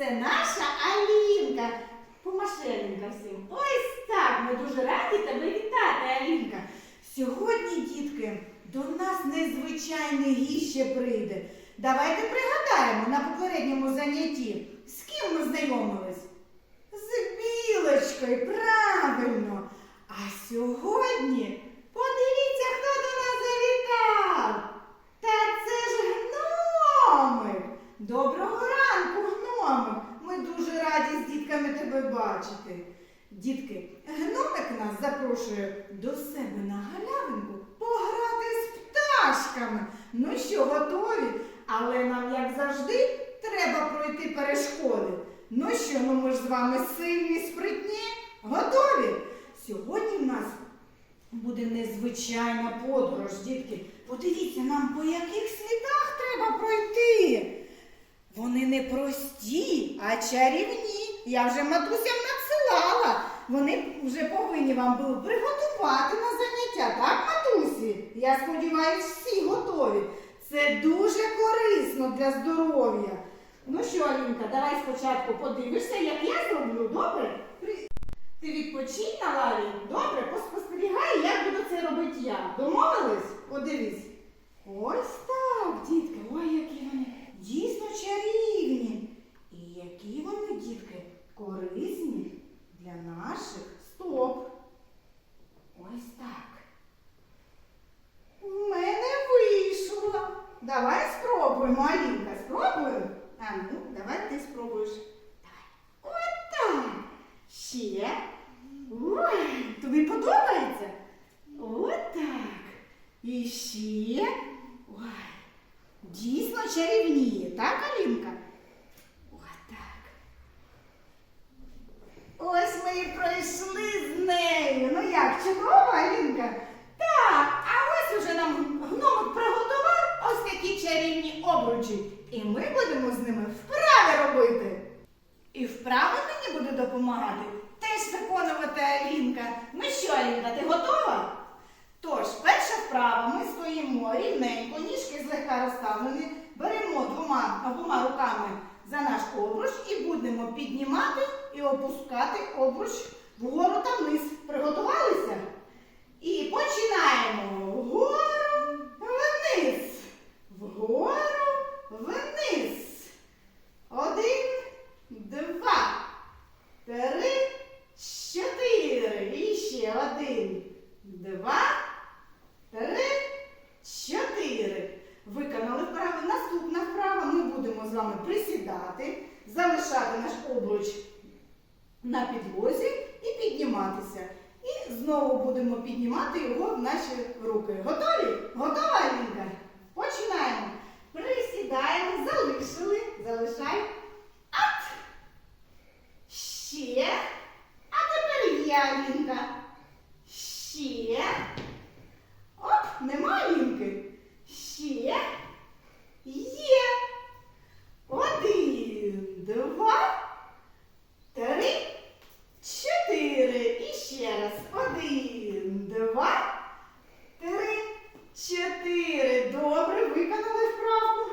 Це наша Алінка. Помаши, Алінка, всім. Ось так. Ми дуже раді тебе вітати, Алінка. Сьогодні, дітки, до нас незвичайний гість ще прийде. Давайте пригадаємо на попередньому занятті, з ким ми знайомились? З білочкою, правильно. А сьогодні подивіться, хто до нас завітав. Та це ж гномик. Доброго ранку, гномик. Ми дуже раді з дітками тебе бачити. Дітки, гномик нас запрошує до себе на галявинку пограти з пташками. Ну що, готові? Але нам, як завжди, треба пройти перешкоди. Ну що, ну ми ж з вами сильні, спритні, готові? Сьогодні в нас буде незвичайна подорож, дітки. Подивіться нам, по яких слідах треба пройти. Вони не прості, а чарівні. Я вже матусям надсилала. Вони вже повинні вам були приготувати на заняття, так, матусі? Я сподіваюся, всі готові. Це дуже корисно для здоров'я. Ну що, Алінка, давай спочатку подивишся, як я зроблю, добре? Ти відпочинь на лаві? Добре, поспостерігай, як буду це робити я. Домовились? Подивись. Ось так, дітки, ой, які вони дійсно чарівні. І які вони, дітки, корисні для наших стоп. Ось так. В мене вийшло. Давай спробуємо, Алінка, спробуємо? А ну, давай ти спробуєш. Давай. Отак. Ще. Ой, тобі подобається? Отак. І ще. Ой. Дійсно чарівніє, так, Алінка? Отак. Ось ми і пройшли з нею. Ну як, чудово, Алінка? Так, а ось уже нам гномик приготував ось такі чарівні обручі. І ми будемо з ними вправи робити. І вправи мені допомагати теж виконувати Алінка. Ну що, Алінка, ти готова? Тож, перша вправа, ми стоїмо рівненько, ніжки злегка розставлені, беремо двома обома руками за наш обруч і будемо піднімати і опускати обруч вгору та вниз. Приготувалися? І починаємо вгору, вниз, вгору, вниз. Один, два, три, чотири. І ще один, два, три, чотири. Виконали вправи. Наступна вправа. Ми будемо з вами присідати, залишати наш обруч на підлозі і підніматися. І знову будемо піднімати його в наші руки. Готові? Готова, Алінка? Починаємо. Присідаємо, залишили, залишай. Ат! Ще. А тепер є Алінка. Ще. Оп, нема Алінки. Ще. Є. Один, два, три, чотири. І ще раз. Один, два, три, чотири. Добре, виконали вправку.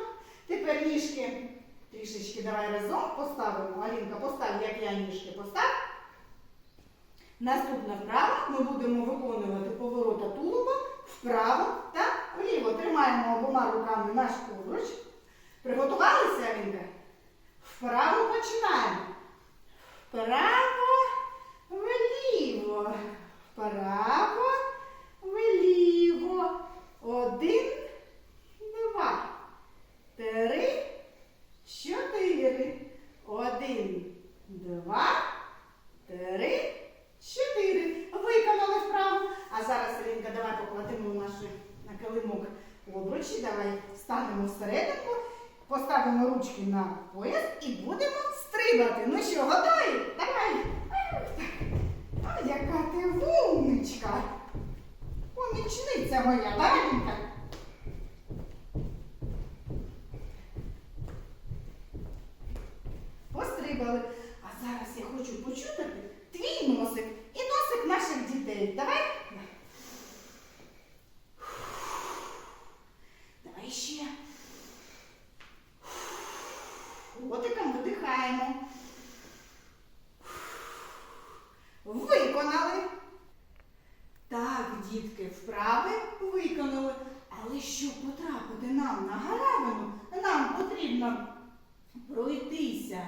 Тепер ніжки трішечки давай разом поставимо. Алінка, постав, як я ніжки постав. Наступна вправа ми будемо виконувати поворота тулуба вправо та вліво. Тримаємо обома руками наш обруч. Приготувалися, Алінка? Вправо починаємо. Вправо, вліво. Вправо, вліво. Один, два, три, чотири. Один, два, три, чотири. Виконали вправу. А зараз, Алінка, давай покладемо наші на килимок обручі. Давай станемо всерединку, поставимо ручки на пояс і будемо стрибати. Ну що, готові? Давай. Яка ти вумничка. Помічниця моя, так, Пострибали. А зараз я хочу почути твій носик і носик наших дітей. Давай. Давай ще. Животиком видихаємо. Виконали. Так, дітки, вправи виконали. Але щоб потрапити нам на галявину, нам потрібно пройтися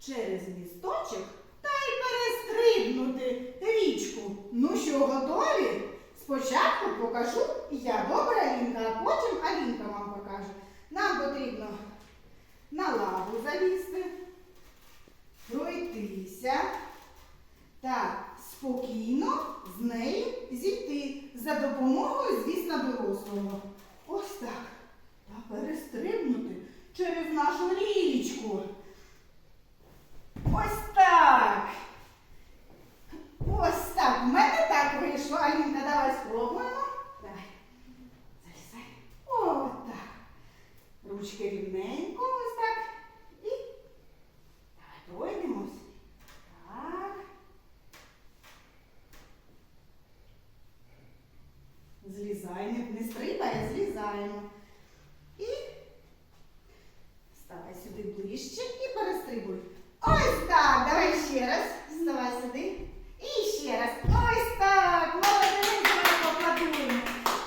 через місточок та й перестрибнути річку. Ну що, готові? Спочатку покажу я, добре, Алінка, а потім Алінка вам покаже. Нам потрібно на лаву залізти, пройтися та спокійно з неї зійти за допомогою, звісно, дорослого. Ось так. Та перестрибнути через нашу річку. Ось так. Ось так. У мене так вийшло. Алінка, давай спробуємо. Давай. Залізай. Ось так. Ручки рівненько, ось так. І давай пройдемось. Так. Злізай, не, не стрибай, а злізаємо. І ставай ближче і перестрибуй. Ось так. Давай ще раз. Вставай сюди. І ще раз. Ось так. Молодець, давай поаплодуємо.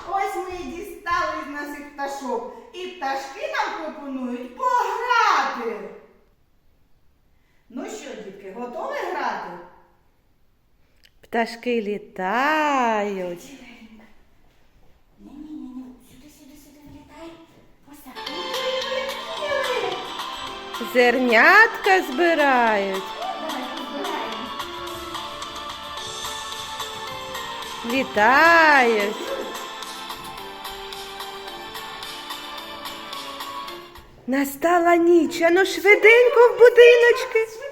Ось ми дістали з наших пташок. І пташки нам пропонують пограти. Ну що, дітки, готові грати? Пташки літають. Зернятка збирають. Літають. Настала ніч, а ну швиденько в будиночки.